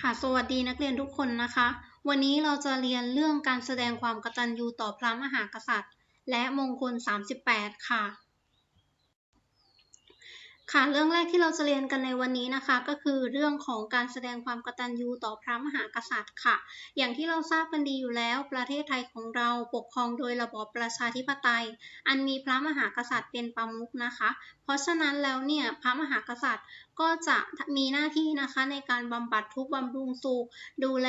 ค่ะสวัสดีนักเรียนทุกคนนะคะ วันนี้เราจะเรียนเรื่องการแสดงความกตัญญูต่อพระมหากษัตริย์ และมงคล 38 ค่ะ ค่ะเรื่องแรกที่เราจะเรียนกันในวันนี้นะคะ ก็คือเรื่องของการแสดงความกตัญญูต่อพระมหากษัตริย์ค่ะ อย่างที่เราทราบกันดีอยู่แล้วประเทศไทยของเราปกครองโดยระบอบประชาธิปไตย อันมีพระมหากษัตริย์เป็นประมุขนะคะ เพราะฉะนั้นแล้วเนี่ยพระมหากษัตริย์ก็จะมีหน้าที่นะคะในการบำบัดทุกบำรุงสุข ดูแล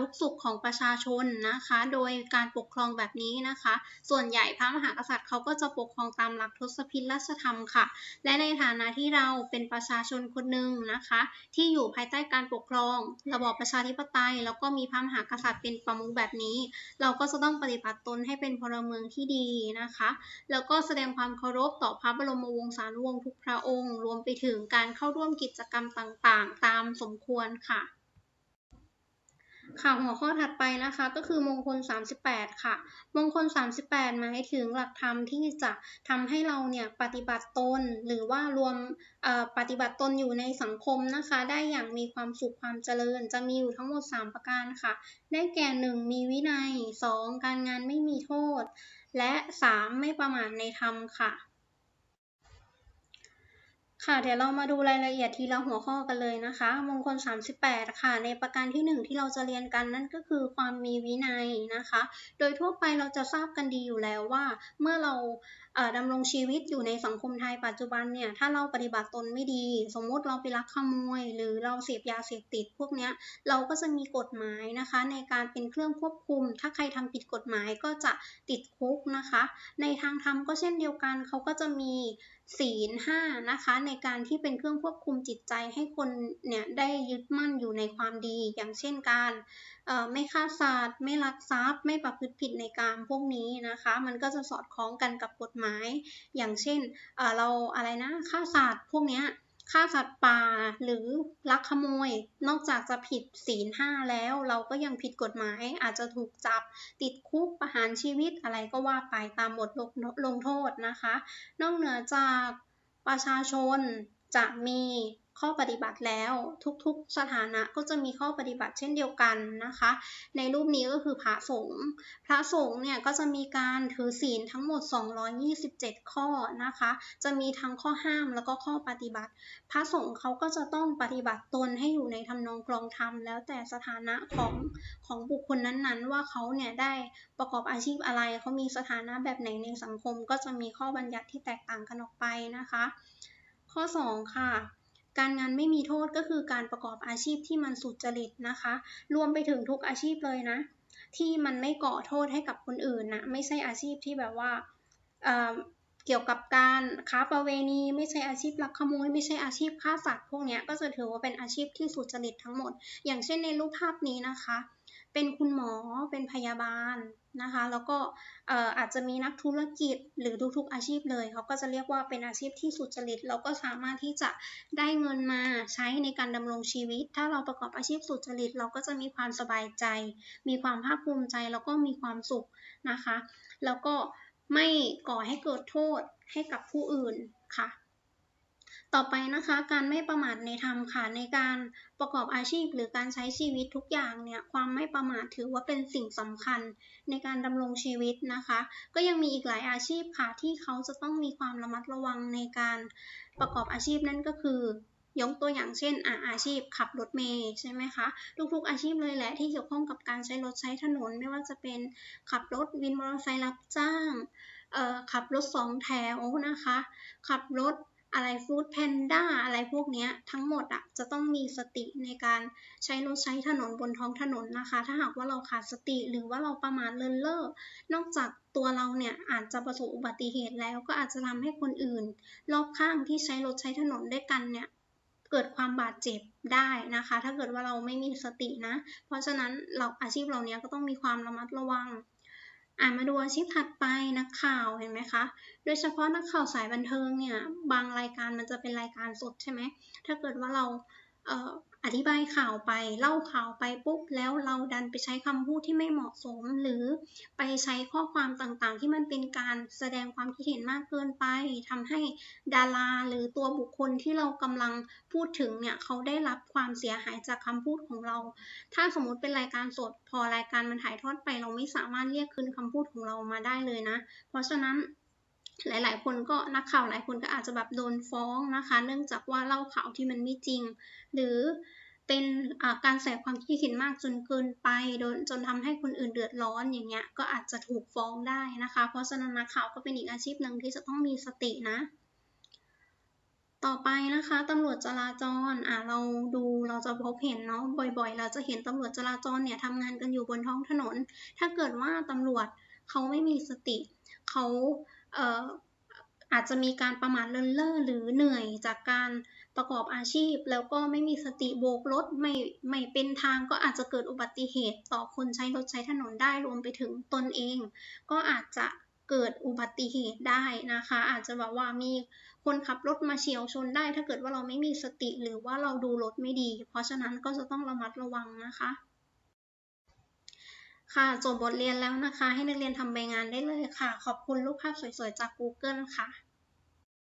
ทุกสุขของประชาชนนะคะ โดยการปกครองแบบนี้นะคะ ส่วนใหญ่พระมหากษัตริย์เขาก็จะปกครองตามหลักทศพิธราชธรรมค่ะ และในฐานะที่เราเป็นประชาชนคนหนึ่งนะคะ ที่อยู่ภายใต้การปกครอง ระบอบประชาธิปไตย แล้วก็มีพระมหากษัตริย์เป็นประมุขแบบนี้ เราก็จะต้องปฏิบัติตนให้เป็นพลเมืองที่ดีนะคะ แล้วก็แสดงความเคารพต่อพระบรมวงศานุวงศ์ทุกพระองค์ รวมไปถึงการเข้าร่วมกิจกรรมต่างๆ ตามสมควรค่ะค่ะหัวข้อถัดไปนะคะก็คือมงคล 38 ค่ะ มงคล 38 หมายถึงหลักธรรมที่จะทำให้เราเนี่ยปฏิบัติตน หรือว่ารวมปฏิบัติตนอยู่ในสังคมนะคะ ได้อย่างมีความสุขความเจริญ จะมีอยู่ทั้งหมด 3 ประการค่ะ ได้แก่ 1 มีวินัย 2 การงานไม่มีโทษ และ 3 ไม่ประมาทในธรรมค่ะ ค่ะเดี๋ยวเรามาดูรายละเอียดทีละหัวข้อกันเลยนะคะ มงคล 38 ค่ะ ในประการที่ 1 ที่เราจะเรียนกันนั่นก็คือความมีวินัยนะคะ โดยทั่วไปเราจะทราบกันดีอยู่แล้วว่า เมื่อเราดำรงชีวิตอยู่ในสังคมไทยปัจจุบันเนี่ยถ้าเราปฏิบัติตนไม่ดี สมมติเราไปลักขโมย หรือเราเสพยาเสพติดพวกนี้เราก็จะมีกฎหมายนะคะ ในการเป็นเครื่องควบคุม ถ้าใครทำผิดกฎหมายก็จะติดคุกนะคะ ในทางธรรมก็เช่นเดียวกันเขาก็จะมีศีลห้านะคะในการที่เป็นเครื่องควบคุมจิตใจให้คนเนี่ยได้ยึดมั่นอยู่ในความดี อย่างเช่นการไม่ฆ่าสัตว์ไม่ลักทรัพย์ ไม่ประพฤติผิดในการพวกนี้นะคะ มันก็จะสอดคล้องกันกับกฎหมายอย่างเช่นเราอะไรนะฆ่าสัตว์พวกนี้ฆ่าสัตว์ป่าหรือลักขโมย นอกจากจะผิดศีลห้าแล้ว เราก็ยังผิดกฎหมายอาจจะถูกจับติดคุกประหารชีวิตอะไรก็ว่าไปตามบทลงโทษนะคะ นอกเหนือจากประชาชนจะมี ข้อปฏิบัติแล้ว ทุกๆ สถานะก็จะมีข้อปฏิบัติเช่นเดียวกันนะคะ ในรูปนี้ก็คือพระสงฆ์พระสงฆ์เนี่ยก็จะมีการถือศีลทั้งหมด 227 ข้อนะคะ จะมีทั้งข้อห้ามแล้วก็ข้อปฏิบัติ พระสงฆ์เขาก็จะต้องปฏิบัติตนให้อยู่ในทำนองกรองธรรมแล้วแต่สถานะของของบุคคลนั้นๆ ว่าเขาเนี่ยได้ประกอบอาชีพอะไรเขามีสถานะแบบไหนในสังคม ก็จะมีข้อบัญญัติที่แตกต่างกันออกไปนะคะ ข้อ 2 ค่ะ การงานไม่มีโทษก็คือการประกอบอาชีพที่มันสุจริตนะคะ รวมไปถึงทุกอาชีพเลยนะ ที่มันไม่ก่อโทษให้กับคนอื่นนะ ไม่ใช่อาชีพที่แบบว่าเเกี่ยวกับการค้าประเวณีไม่ใช่อาชีพลักขโมย ไม่ใช่อาชีพฆ่าสัตว์พวกนี้ก็จะถือว่าเป็นอาชีพที่สุจริตทั้งหมด อย่างเช่นในรูปภาพนี้นะคะ เป็นคุณหมอเป็นพยาบาลนะคะ แล้วก็อาจจะมีนักธุรกิจหรือทุกๆอาชีพเลย เขาก็จะเรียกว่าเป็นอาชีพที่สุจริตเราก็สามารถที่จะได้เงินมาใช้ในการดำรงชีวิต ถ้าเราประกอบอาชีพสุจริต เราก็จะมีความสบายใจ มีความภาคภูมิใจแล้วก็มีความสุขนะคะ แล้วก็ไม่ก่อให้เกิดโทษให้กับผู้อื่นค่ะ ต่อไปนะคะการไม่ประมาทในธรรมค่ะในการประกอบอาชีพ หรือการใช้ชีวิตทุกอย่างเนี่ยความไม่ประมาทถือว่าเป็นสิ่งสำคัญในการดำรงชีวิตนะคะ ก็ยังมีอีกหลายอาชีพค่ะที่เขาจะต้องมีความระมัดระวังในการประกอบอาชีพนั่นก็คือยกตัวอย่างเช่นอาอาชีพขับรถเมย์ใช่ไหมคะทุกๆอาชีพเลยแหละที่เกี่ยวข้องกับการใช้รถใช้ถนน ไม่ว่าจะเป็นขับรถวินมอเตอร์ไซค์รับจ้างขับรถสองแถวนะคะ ขับรถ อะไรฟู้ดแพนด้าอะไรพวกนี้ทั้งหมดอะจะต้องมีสติในการใช้รถใช้ถนนบนท้องถนนนะคะ ถ้าหากว่าเราขาดสติหรือว่าเราประมาทเลินเล่อนอกจากตัวเราเนี่ยอาจจะประสบอุบัติเหตุแล้วก็อาจจะทำให้คนอื่น รอบข้างที่ใช้รถใช้ถนนด้วยกันเนี่ยเกิดความบาดเจ็บได้นะคะ ถ้าเกิดว่าเราไม่มีสตินะ เพราะฉะนั้นเราอาชีพเหล่านี้ก็ต้องมีความระมัดระวัง อ่ามาดูอาชีพถัดไปนักข่าวเห็นไหมคะ โดยเฉพาะนักข่าวสายบันเทิงเนี่ย บางรายการมันจะเป็นรายการสดใช่ไหม ถ้าเกิดว่าเราอ อธิบายข่าวไปเล่าข่าวไปปุ๊บแล้วเราดันไปใช้คำพูดที่ไม่เหมาะสม หรือไปใช้ข้อความต่างๆ ที่มันเป็นการแสดงความคิดเห็นมากเกินไปทำให้ดาราหรือตัวบุคคลที่เรากำลังพูดถึงเนี่ยเขาได้รับความเสียหายจากคำพูดของเรา ถ้าสมมติเป็นรายการสดพอรายการมันถ่ายทอดไป เราไม่สามารถเรียกคืนคำพูดของเรามาได้เลยนะ เพราะฉะนั้น หลาย ๆ คนก็นักข่าวหลายคนก็อาจจะแบบโดนฟ้องนะคะ เนื่องจากว่าเล่าข่าวที่มันไม่จริง หรือเป็นการแสดความคิดเห็นมากจนเกินไปโดนจนทำให้คนอื่นเดือดร้อนอย่างเงี้ยก็อาจจะถูกฟ้องได้นะคะ เพราะฉะนั้นนักข่าวก็เป็นอีกอาชีพหนึ่งที่จะต้องมีสตินะ ต่อไปนะคะตำรวจจราจรอะเราดูเราจะพบเห็นเนาะบ่อยๆ เราจะเห็นตำรวจจราจรเนี่ยทำงานกันอยู่บนท้องถนน ถ้าเกิดว่าตำรวจเขาไม่มีสติเขา อาจจะมีการประมาทเลินเล่อหรือเหนื่อยจากการประกอบอาชีพ แล้วก็ไม่มีสติโบกรถไม่ไม่เป็นทางก็อาจจะเกิดอุบัติเหตุต่อคนใช้รถใช้ถนนได้รวมไปถึงตนเอง ก็อาจจะเกิดอุบัติเหตุได้นะคะ อาจจะแบบว่ามีคนขับรถมาเฉียวชนได้ ถ้าเกิดว่าเราไม่มีสติหรือว่าเราดูรถไม่ดี เพราะฉะนั้นก็จะต้องระมัดระวังนะคะ ค่ะ จบบทเรียนแล้วนะคะ ให้นักเรียนทำใบงานได้เลยค่ะ ขอบคุณรูปภาพสวยๆ จาก Google ค่ะ